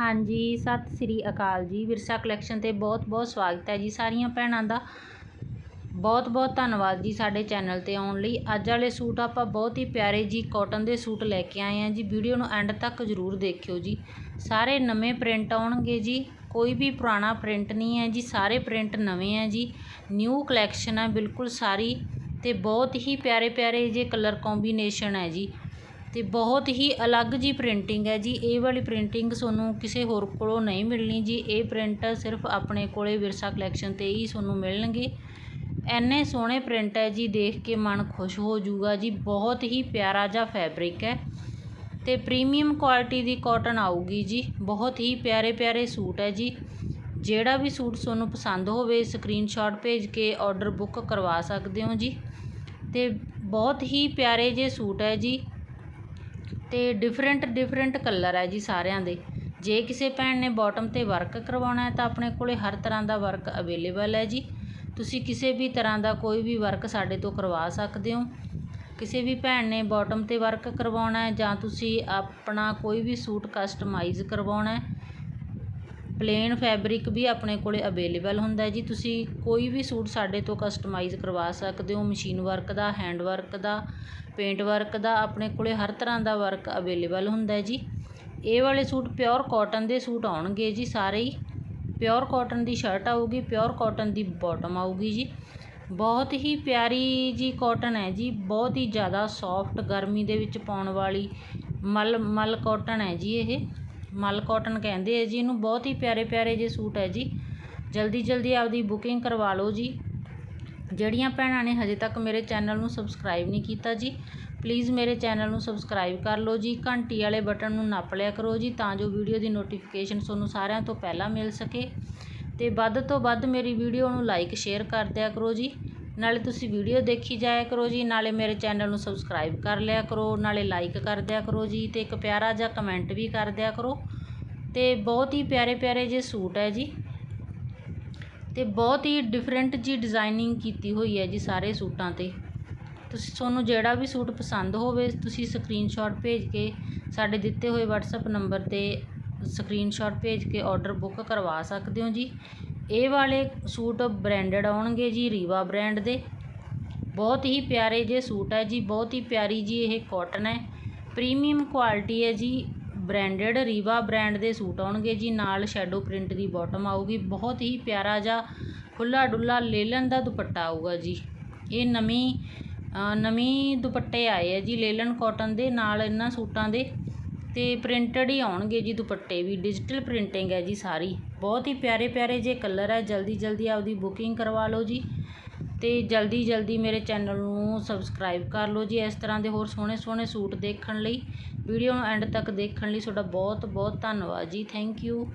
ਹਾਂਜੀ, ਸਤਿ ਸ੍ਰੀ ਅਕਾਲ ਜੀ। ਵਿਰਸਾ ਕਲੈਕਸ਼ਨ ਤੇ ਬਹੁਤ-ਬਹੁਤ ਸਵਾਗਤ ਹੈ ਜੀ ਸਾਰੀਆਂ ਭੈਣਾਂ ਦਾ। ਬਹੁਤ-ਬਹੁਤ ਧੰਨਵਾਦ ਜੀ ਸਾਡੇ ਚੈਨਲ ਤੇ ਆਉਣ ਲਈ। ਅੱਜ ਵਾਲੇ ਸੂਟ ਆਪਾਂ ਬਹੁਤ ਹੀ ਪਿਆਰੇ ਜੀ ਕਾਟਨ ਦੇ ਸੂਟ ਲੈ ਕੇ ਆਏ ਆ ਜੀ। ਵੀਡੀਓ ਨੂੰ ਐਂਡ ਤੱਕ ਜ਼ਰੂਰ ਦੇਖਿਓ ਜੀ। ਸਾਰੇ ਨਵੇਂ ਪ੍ਰਿੰਟ ਆਉਣਗੇ ਜੀ। ਕੋਈ ਵੀ ਪੁਰਾਣਾ ਪ੍ਰਿੰਟ ਨਹੀਂ ਹੈ ਜੀ। ਸਾਰੇ ਪ੍ਰਿੰਟ ਨਵੇਂ ਹੈ ਜੀ। ਨਿਊ ਕਲੈਕਸ਼ਨ ਹੈ, ਬਿਲਕੁਲ ਸਾਰੀ। ਤੇ ਬਹੁਤ ਹੀ ਪਿਆਰੇ ਪਿਆਰੇ ਜੇ ਕਲਰ ਕੰਬੀਨੇਸ਼ਨ ਹੈ ਜੀ। ਅਤੇ ਬਹੁਤ ਹੀ ਅਲੱਗ ਜੀ ਪ੍ਰਿੰਟਿੰਗ ਹੈ ਜੀ। ਇਹ ਵਾਲੀ ਪ੍ਰਿੰਟਿੰਗ ਤੁਹਾਨੂੰ ਕਿਸੇ ਹੋਰ ਕੋਲੋਂ ਨਹੀਂ ਮਿਲਣੀ ਜੀ। ਇਹ ਪ੍ਰਿੰਟ ਸਿਰਫ ਆਪਣੇ ਕੋਲੇ ਵਿਰਸਾ ਕਲੈਕਸ਼ਨ ਤੇ ਹੀ ਤੁਹਾਨੂੰ ਮਿਲਣਗੇ। ਐਨੇ ਸੋਹਣੇ ਪ੍ਰਿੰਟ ਹੈ ਜੀ, ਦੇਖ ਕੇ ਮਨ ਖੁਸ਼ ਹੋ ਜਾਊਗਾ ਜੀ। ਬਹੁਤ ਹੀ ਪਿਆਰਾ ਜਿਹਾ ਫੈਬਰਿਕ ਹੈ। ਤੇ ਪ੍ਰੀਮੀਅਮ ਕੁਆਲਿਟੀ ਦੀ ਕਾਟਨ ਆਊਗੀ ਜੀ। ਬਹੁਤ ਹੀ ਪਿਆਰੇ ਪਿਆਰੇ ਸੂਟ ਹੈ ਜੀ। ਜਿਹੜਾ ਵੀ ਸੂਟ ਤੁਹਾਨੂੰ ਪਸੰਦ ਹੋਵੇ ਸਕਰੀਨਸ਼ਾਟ ਭੇਜ ਕੇ ਆਰਡਰ ਬੁੱਕ ਕਰਵਾ ਸਕਦੇ ਹੋ ਜੀ। ਤੇ ਬਹੁਤ ਹੀ ਪਿਆਰੇ ਜੇ ਸੂਟ ਹੈ ਜੀ। ਤੇ ਡਿਫਰੈਂਟ ਡਿਫਰੈਂਟ ਕਲਰ ਹੈ ਜੀ ਸਾਰਿਆਂ ਦੇ। ਜੇ ਕਿਸੇ ਭੈਣ ਨੇ ਬਾਟਮ ਤੇ ਵਰਕ ਕਰਵਾਉਣਾ ਹੈ ਤਾਂ ਆਪਣੇ ਕੋਲੇ ਹਰ ਤਰ੍ਹਾਂ ਦਾ ਵਰਕ ਅਵੇਲੇਬਲ ਹੈ ਜੀ। ਤੁਸੀਂ ਕਿਸੇ ਵੀ ਤਰ੍ਹਾਂ ਦਾ ਕੋਈ ਵੀ ਵਰਕ ਸਾਡੇ ਤੋਂ ਕਰਵਾ ਸਕਦੇ ਹੋ। ਕਿਸੇ ਵੀ ਭੈਣ ਨੇ ਬਾਟਮ ਤੇ ਵਰਕ ਕਰਵਾਉਣਾ ਹੈ ਜਾਂ ਤੁਸੀਂ ਆਪਣਾ ਕੋਈ ਵੀ ਸੂਟ ਕਸਟਮਾਈਜ਼ ਕਰਵਾਉਣਾ ਹੈ ਪਲੇਨ ਫੈਬਰਿਕ ਵੀ ਆਪਣੇ ਕੋਲ ਅਵੇਲੇਬਲ ਹੁੰਦਾ ਜੀ। ਤੁਸੀਂ ਕੋਈ ਵੀ ਸੂਟ ਸਾਡੇ ਤੋਂ ਕਸਟਮਾਈਜ਼ ਕਰਵਾ ਸਕਦੇ ਹੋ। ਮਸ਼ੀਨ ਵਰਕ ਦਾ, ਹੈਂਡ ਵਰਕ ਦਾ, ਪੇਂਟ ਵਰਕ ਦਾ, ਆਪਣੇ ਕੋਲ ਹਰ ਤਰ੍ਹਾਂ ਦਾ ਵਰਕ ਅਵੇਲੇਬਲ ਹੁੰਦਾ ਜੀ। ਇਹ ਵਾਲੇ ਸੂਟ ਪਿਓਰ ਕਾਟਨ ਦੇ ਸੂਟ ਆਉਣਗੇ ਜੀ ਸਾਰੇ ਹੀ। ਪਿਓਰ ਕਾਟਨ ਦੀ ਸ਼ਰਟ ਆਊਗੀ, ਪਿਓਰ ਕਾਟਨ ਦੀ ਬਾਟਮ ਆਊਗੀ ਜੀ। ਬਹੁਤ ਹੀ ਪਿਆਰੀ ਜੀ ਕਾਟਨ ਹੈ ਜੀ। ਬਹੁਤ ਹੀ ਜ਼ਿਆਦਾ ਸੌਫਟ ਗਰਮੀ ਦੇ ਵਿੱਚ ਪਾਉਣ ਵਾਲੀ ਮਲ ਮਲ ਕਾਟਨ ਹੈ ਜੀ ਇਹ। ਮਲ ਕਾਟਨ ਕਹਿੰਦੇ ਆ ਜੀ, ਇਹਨੂੰ ਬਹੁਤ ਹੀ ਪਿਆਰੇ ਪਿਆਰੇ ਜੇ ਸੂਟ ਹੈ ਜੀ। ਜਲਦੀ ਜਲਦੀ ਆਪਦੀ ਬੁਕਿੰਗ ਕਰਵਾ ਲਓ ਜੀ। ਜਿਹੜੀਆਂ ਭੈਣਾਂ ਨੇ ਹਜੇ ਤੱਕ ਮੇਰੇ ਚੈਨਲ ਨੂੰ ਸਬਸਕ੍ਰਾਈਬ ਨਹੀਂ ਕੀਤਾ ਜੀ ਪਲੀਜ਼ ਮੇਰੇ ਚੈਨਲ ਨੂੰ ਸਬਸਕ੍ਰਾਈਬ ਕਰ ਲਓ ਜੀ। ਘੰਟੀ ਵਾਲੇ ਬਟਨ ਨੂੰ ਨੱਪ ਲਿਆ ਕਰੋ ਜੀ, ਤਾਂ ਜੋ ਵੀਡੀਓ ਦੀ ਨੋਟੀਫਿਕੇਸ਼ਨ ਤੁਹਾਨੂੰ ਸਾਰਿਆਂ ਤੋਂ ਪਹਿਲਾਂ ਮਿਲ ਸਕੇ। ਤੇ ਵੱਧ ਤੋਂ ਵੱਧ ਮੇਰੀ ਵੀਡੀਓ ਨੂੰ ਲਾਈਕ ਸ਼ੇਅਰ ਕਰ ਦਿਆ ਕਰੋ ਜੀ। ਨਾਲੇ ਤੁਸੀਂ ਵੀਡੀਓ ਦੇਖੀ ਜਾਇਆ ਕਰੋ ਜੀ, ਨਾਲੇ ਮੇਰੇ ਚੈਨਲ ਨੂੰ ਸਬਸਕ੍ਰਾਈਬ ਕਰ ਲਿਆ ਕਰੋ, ਨਾਲੇ ਲਾਈਕ ਕਰ ਦਿਆ ਕਰੋ ਜੀ ਤੇ ਇੱਕ ਪਿਆਰਾ ਜਿਹਾ ਕਮੈਂਟ ਵੀ ਕਰ ਦਿਆ ਕਰੋ। ਤੇ ਬਹੁਤ ਹੀ ਪਿਆਰੇ ਪਿਆਰੇ ਜੇ ਸੂਟ ਹੈ ਜੀ। ਤੇ ਬਹੁਤ ਹੀ ਡਿਫਰੈਂਟ ਜੀ ਡਿਜ਼ਾਈਨਿੰਗ ਕੀਤੀ ਹੋਈ ਹੈ ਜੀ ਸਾਰੇ ਸੂਟਾਂ ਤੇ। ਤੁਸੀਂ, ਤੁਹਾਨੂੰ ਜਿਹੜਾ ਵੀ ਸੂਟ ਪਸੰਦ ਹੋਵੇ, ਤੁਸੀਂ ਸਕਰੀਨਸ਼ਾਟ ਭੇਜ ਕੇ ਸਾਡੇ ਦਿੱਤੇ ਹੋਏ WhatsApp ਨੰਬਰ ਤੇ ਸਕਰੀਨਸ਼ਾਟ ਭੇਜ ਕੇ ਆਰਡਰ ਬੁੱਕ ਕਰਵਾ ਸਕਦੇ ਹੋ ਜੀ। ਇਹ ਵਾਲੇ ਸੂਟ ਬ੍ਰਾਂਡਡ ਆਉਣਗੇ ਜੀ ਰੀਵਾ ਬ੍ਰਾਂਡ ਦੇ। ਬਹੁਤ ਹੀ ਪਿਆਰੇ ਜੇ ਸੂਟ ਹੈ ਜੀ, ਬਹੁਤ ਹੀ ਪਿਆਰੀ ਜੀ ਇਹ ਕਾਟਨ ਹੈ। ਪ੍ਰੀਮੀਅਮ ਕੁਆਲਿਟੀ ਹੈ ਜੀ ਬ੍ਰਾਂਡਡ ਰੀਵਾ ਬ੍ਰਾਂਡ ਦੇ ਸੂਟ ਆਉਣਗੇ ਜੀ, ਨਾਲ ਸ਼ੈਡੋ ਪ੍ਰਿੰਟ ਦੀ ਬਾਟਮ ਆਊਗੀ। ਬਹੁਤ ਹੀ ਪਿਆਰਾ ਜਿਹਾ ਖੁੱਲਾ ਡੁੱਲਾ ਲੇਲਨ ਦਾ ਦੁਪੱਟਾ ਆਊਗਾ ਜੀ। ਇਹ ਨਵੀਂ ਨਵੀਂ ਦੁਪੱਟੇ ਆਏ ਆ ਜੀ, ਲੇਲਨ ਕਾਟਨ ਦੇ, ਨਾਲ ਇਹਨਾਂ ਸੂਟਾਂ ਦੇ। ਅਤੇ ਪ੍ਰਿੰਟਡ ਹੀ ਆਉਣਗੇ ਜੀ ਦੁਪੱਟੇ ਵੀ ਡਿਜੀਟਲ ਪ੍ਰਿੰਟਿੰਗ ਹੈ ਜੀ ਸਾਰੀ। ਬਹੁਤ ਹੀ ਪਿਆਰੇ ਪਿਆਰੇ ਜੇ ਕਲਰ ਹੈ, ਜਲਦੀ ਜਲਦੀ ਆਪਦੀ ਬੁਕਿੰਗ ਕਰਵਾ ਲਓ ਜੀ ਅਤੇ ਜਲਦੀ ਜਲਦੀ ਮੇਰੇ ਚੈਨਲ ਨੂੰ ਸਬਸਕ੍ਰਾਈਬ ਕਰ ਲਓ ਜੀ ਇਸ ਤਰ੍ਹਾਂ ਦੇ ਹੋਰ ਸੋਹਣੇ ਸੋਹਣੇ ਸੂਟ ਦੇਖਣ ਲਈ। ਵੀਡੀਓ ਨੂੰ ਐਂਡ ਤੱਕ ਦੇਖਣ ਲਈ ਤੁਹਾਡਾ ਬਹੁਤ ਬਹੁਤ ਧੰਨਵਾਦ ਜੀ ਥੈਂਕ ਯੂ